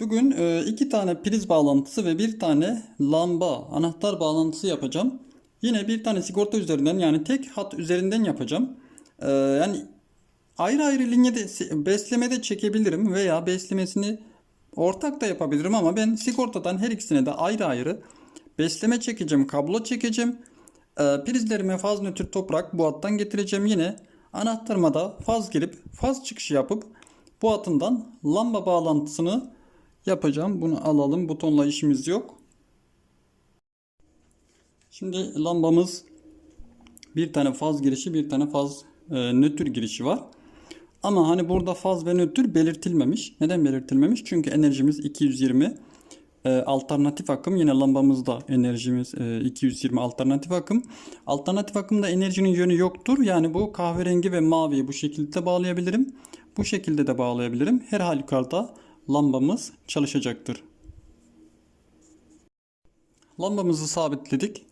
Bugün e, iki tane priz bağlantısı ve bir tane lamba anahtar bağlantısı yapacağım. Yine bir tane sigorta üzerinden yani tek hat üzerinden yapacağım. E, yani ayrı ayrı linyede beslemede çekebilirim veya beslemesini ortak da yapabilirim ama ben sigortadan her ikisine de ayrı ayrı besleme çekeceğim, kablo çekeceğim. E, prizlerime faz nötr toprak bu hattan getireceğim yine. Anahtarıma da faz girip faz çıkışı yapıp bu hatından lamba bağlantısını yapacağım. Bunu alalım. Butonla işimiz yok. Şimdi lambamız bir tane faz girişi, bir tane faz e, nötr girişi var. Ama hani burada faz ve nötr belirtilmemiş. Neden belirtilmemiş? Çünkü enerjimiz 220 e, alternatif akım. Yine lambamızda enerjimiz e, 220 alternatif akım. Alternatif akımda enerjinin yönü yoktur. Yani bu kahverengi ve maviyi bu şekilde bağlayabilirim. Bu şekilde de bağlayabilirim. Her halükarda lambamız çalışacaktır. Lambamızı sabitledik.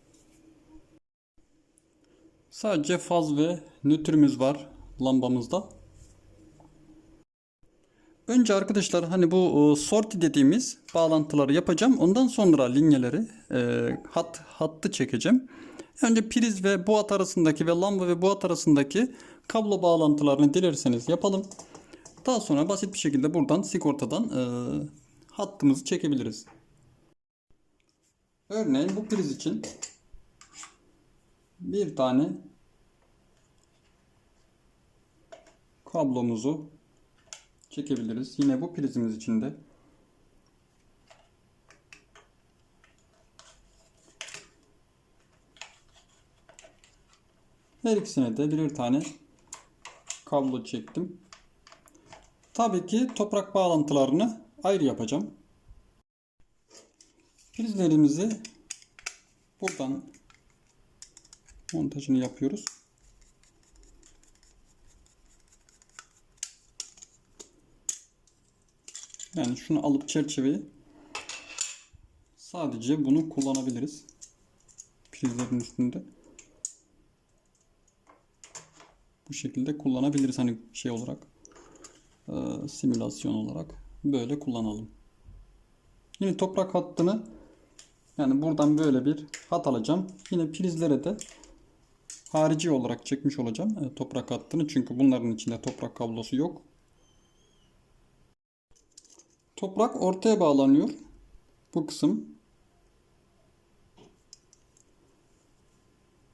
Sadece faz ve nötrümüz var lambamızda. Önce arkadaşlar hani bu e, sorti dediğimiz bağlantıları yapacağım. Ondan sonra linyeleri e, hat hattı çekeceğim. Önce priz ve bu hat arasındaki ve lamba ve bu hat arasındaki kablo bağlantılarını dilerseniz yapalım. Daha sonra basit bir şekilde buradan sigortadan e, hattımızı çekebiliriz. Örneğin bu priz için bir tane kablomuzu çekebiliriz. Yine bu prizimiz için de her ikisine de birer tane kablo çektim. Tabii ki toprak bağlantılarını ayrı yapacağım. Prizlerimizi buradan montajını yapıyoruz. Yani şunu alıp çerçeveyi sadece bunu kullanabiliriz. Prizlerin üstünde. Bu şekilde kullanabiliriz hani şey olarak e, simülasyon olarak böyle kullanalım. Yine toprak hattını yani buradan böyle bir hat alacağım. Yine prizlere de harici olarak çekmiş olacağım e, toprak hattını. Çünkü bunların içinde toprak kablosu yok. Toprak ortaya bağlanıyor. Bu kısım.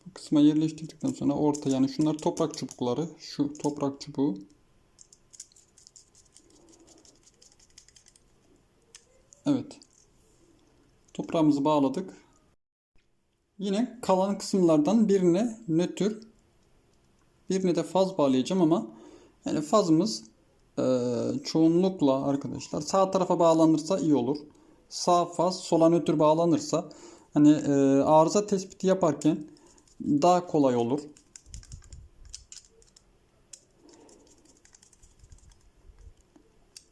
Bu kısma yerleştirdikten sonra orta yani şunlar toprak çubukları. Şu toprak çubuğu. Evet. Toprağımızı bağladık. Yine kalan kısımlardan birine nötr, birine de faz bağlayacağım ama yani fazımız e, çoğunlukla arkadaşlar sağ tarafa bağlanırsa iyi olur. Sağ faz sola nötr bağlanırsa hani e, arıza tespiti yaparken daha kolay olur.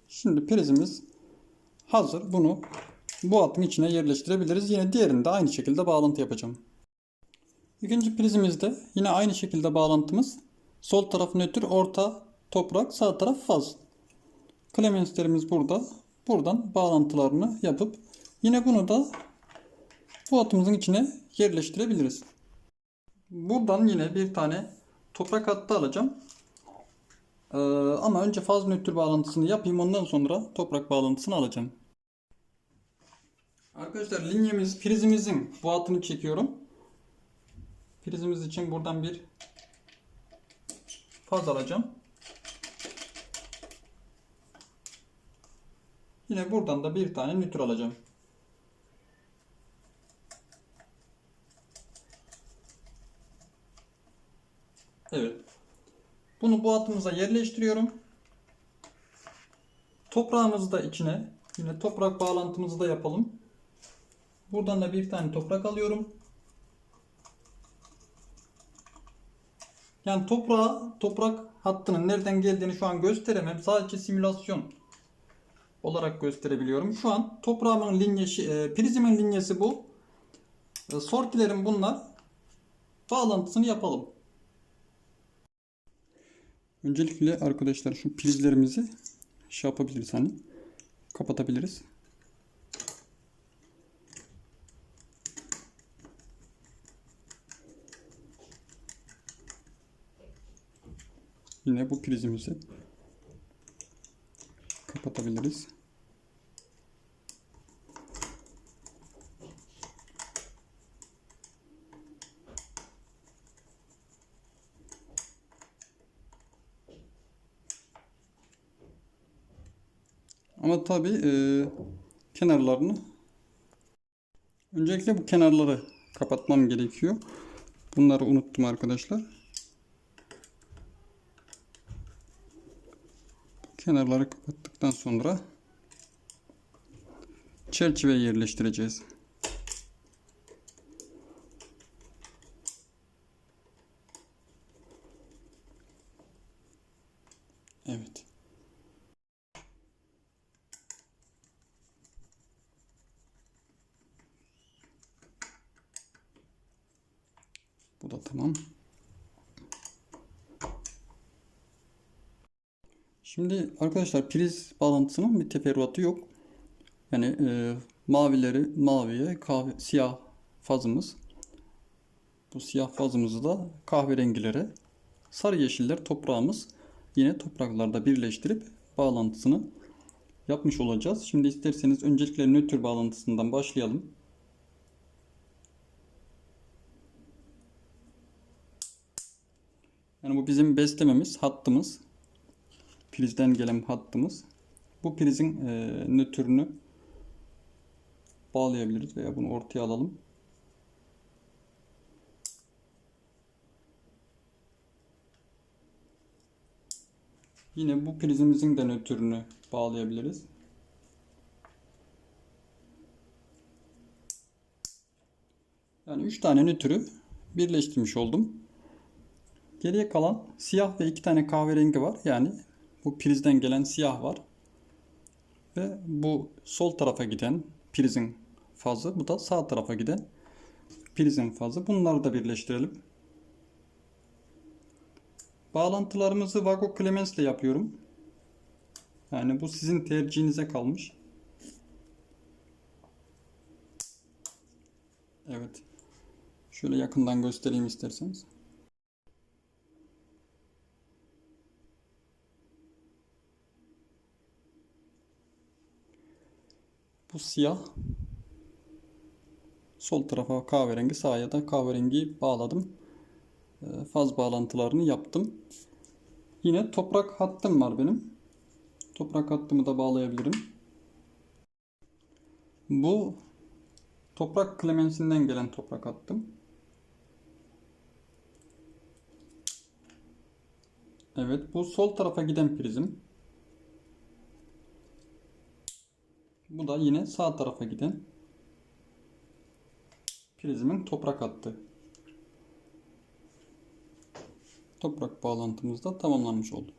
Şimdi prizimiz hazır. Bunu bu hattın içine yerleştirebiliriz. Yine diğerinde aynı şekilde bağlantı yapacağım. İkinci prizimizde yine aynı şekilde bağlantımız. Sol taraf nötr, orta toprak, sağ taraf faz. Klemenslerimiz burada. Buradan bağlantılarını yapıp yine bunu da bu hattımızın içine yerleştirebiliriz. Buradan yine bir tane toprak hattı alacağım. Ee, ama önce faz nötr bağlantısını yapayım ondan sonra toprak bağlantısını alacağım. Arkadaşlar linyemiz prizimizin bu hattını çekiyorum. Prizimiz için buradan bir faz alacağım. Yine buradan da bir tane nötr alacağım. Evet. Bunu bu hattımıza yerleştiriyorum. Toprağımızı da içine yine toprak bağlantımızı da yapalım. Buradan da bir tane toprak alıyorum. Yani toprağa, toprak hattının nereden geldiğini şu an gösteremem. Sadece simülasyon olarak gösterebiliyorum. Şu an toprağımın linyesi, e, prizimin linyesi bu. E, sortilerim bunlar. Bağlantısını yapalım. Öncelikle arkadaşlar şu prizlerimizi şey yapabiliriz hani. kapatabiliriz. Yine bu prizimizi kapatabiliriz. Ama tabii e, kenarlarını öncelikle bu kenarları kapatmam gerekiyor. Bunları unuttum arkadaşlar. Kenarları kapattıktan sonra çerçeve yerleştireceğiz. Evet. Bu da tamam. Şimdi arkadaşlar priz bağlantısının bir teferruatı yok. Yani e, mavileri maviye, kahve, siyah fazımız. Bu siyah fazımızı da kahverengilere, sarı yeşiller toprağımız yine topraklarda birleştirip bağlantısını yapmış olacağız. Şimdi isterseniz öncelikle nötr bağlantısından başlayalım. Yani bu bizim beslememiz, hattımız. Prizden gelen hattımız. Bu prizin e, nötrünü bağlayabiliriz veya bunu ortaya alalım. Yine bu prizimizin de nötrünü bağlayabiliriz. Yani 3 tane nötrü birleştirmiş oldum. Geriye kalan siyah ve iki tane kahverengi var. Yani bu prizden gelen siyah var. Ve bu sol tarafa giden prizin fazı. Bu da sağ tarafa giden prizin fazı. Bunları da birleştirelim. Bağlantılarımızı Vago Clemens ile yapıyorum. Yani bu sizin tercihinize kalmış. Evet. Şöyle yakından göstereyim isterseniz. Bu siyah. Sol tarafa kahverengi, sağa da kahverengi bağladım. Ee, faz bağlantılarını yaptım. Yine toprak hattım var benim. Toprak hattımı da bağlayabilirim. Bu toprak klemensinden gelen toprak hattım. Evet, bu sol tarafa giden prizim. Bu da yine sağ tarafa giden prizimin toprak hattı. Toprak bağlantımız da tamamlanmış oldu.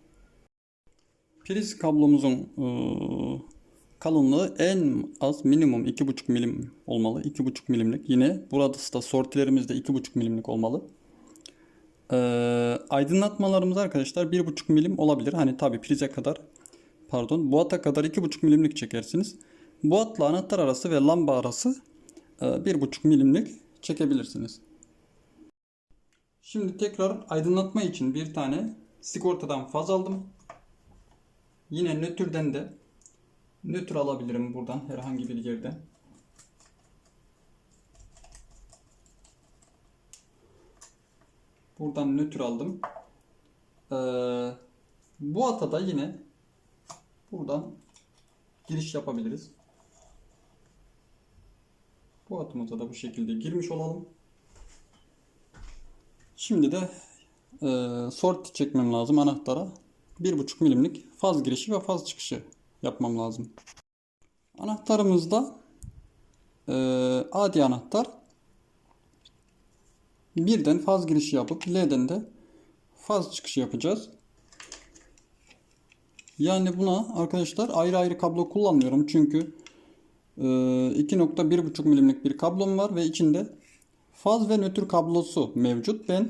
Priz kablomuzun e, kalınlığı en az minimum 2,5 milim olmalı. 2,5 milimlik. Yine burada da sortilerimiz de 2,5 milimlik olmalı. E, aydınlatmalarımız arkadaşlar 1,5 milim olabilir. Hani tabi prize kadar pardon bu ata kadar 2,5 milimlik çekersiniz. Bu atla anahtar arası ve lamba arası 1,5 milimlik çekebilirsiniz. Şimdi tekrar aydınlatma için bir tane sigortadan faz aldım. Yine nötrden de nötr alabilirim buradan herhangi bir yerden. Buradan nötr aldım. Ee, bu ata da yine buradan giriş yapabiliriz. Bu atımıza da bu şekilde girmiş olalım. Şimdi de e, sort çekmem lazım anahtara. 1,5 milimlik faz girişi ve faz çıkışı yapmam lazım. Anahtarımızda e, adi anahtar birden faz girişi yapıp L'den de faz çıkışı yapacağız. Yani buna arkadaşlar ayrı ayrı kablo kullanmıyorum. Çünkü 2.1.5 milimlik bir kablom var ve içinde faz ve nötr kablosu mevcut. Ben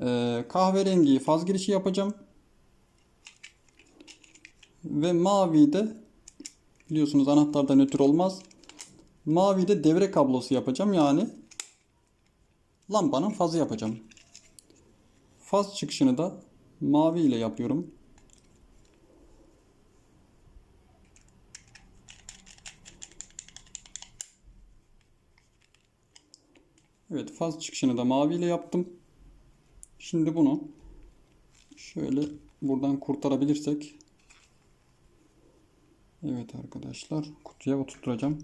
e, kahverengi faz girişi yapacağım. Ve mavi de Biliyorsunuz anahtarda nötr olmaz. Mavi de devre kablosu yapacağım. Yani lambanın fazı yapacağım. Faz çıkışını da mavi ile yapıyorum. Evet faz çıkışını da mavi ile yaptım. Şimdi bunu şöyle buradan kurtarabilirsek Evet arkadaşlar kutuya oturtacağım.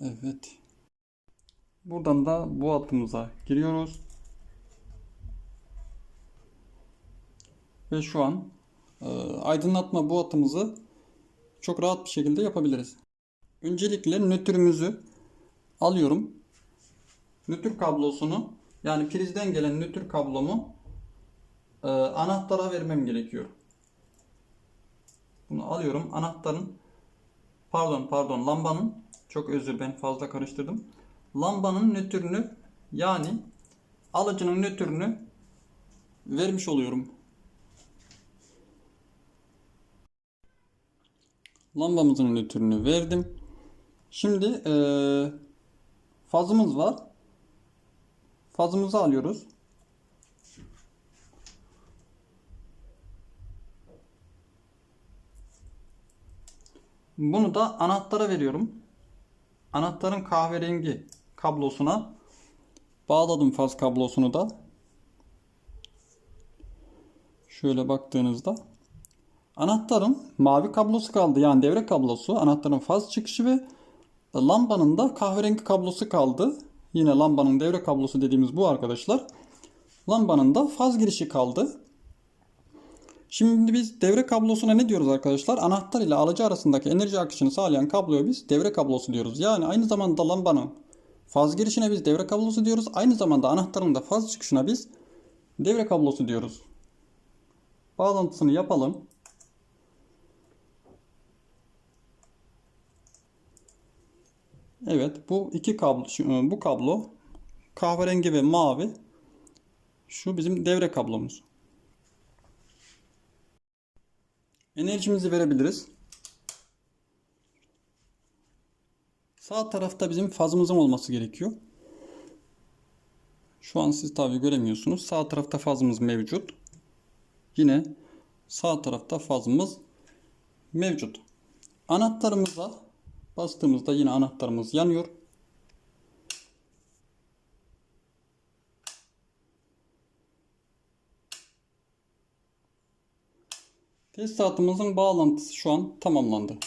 Evet. Buradan da bu hattımıza giriyoruz. Ve şu an e, aydınlatma bu hattımızı çok rahat bir şekilde yapabiliriz. Öncelikle nötrümüzü alıyorum. Nötr kablosunu yani prizden gelen nötr kablomu e, anahtara vermem gerekiyor. Bunu alıyorum. Anahtarın pardon pardon lambanın çok özür ben fazla karıştırdım. Lambanın nötrünü yani alıcının nötrünü vermiş oluyorum. Lambamızın nötrünü verdim. Şimdi eee fazımız var. Fazımızı alıyoruz. Bunu da anahtara veriyorum. Anahtarın kahverengi kablosuna bağladım faz kablosunu da. Şöyle baktığınızda anahtarın mavi kablosu kaldı. Yani devre kablosu, anahtarın faz çıkışı ve lambanın da kahverengi kablosu kaldı. Yine lambanın devre kablosu dediğimiz bu arkadaşlar. Lambanın da faz girişi kaldı. Şimdi biz devre kablosuna ne diyoruz arkadaşlar? Anahtar ile alıcı arasındaki enerji akışını sağlayan kabloya biz devre kablosu diyoruz. Yani aynı zamanda lambanın faz girişine biz devre kablosu diyoruz. Aynı zamanda anahtarın da faz çıkışına biz devre kablosu diyoruz. Bağlantısını yapalım. Evet bu iki kablo şu- bu kablo kahverengi ve mavi şu bizim devre kablomuz. Enerjimizi verebiliriz. Sağ tarafta bizim fazımızın olması gerekiyor. Şu an siz tabi göremiyorsunuz. Sağ tarafta fazımız mevcut. Yine sağ tarafta fazımız mevcut. Anahtarımıza bastığımızda yine anahtarımız yanıyor. Tesisatımızın bağlantısı şu an tamamlandı.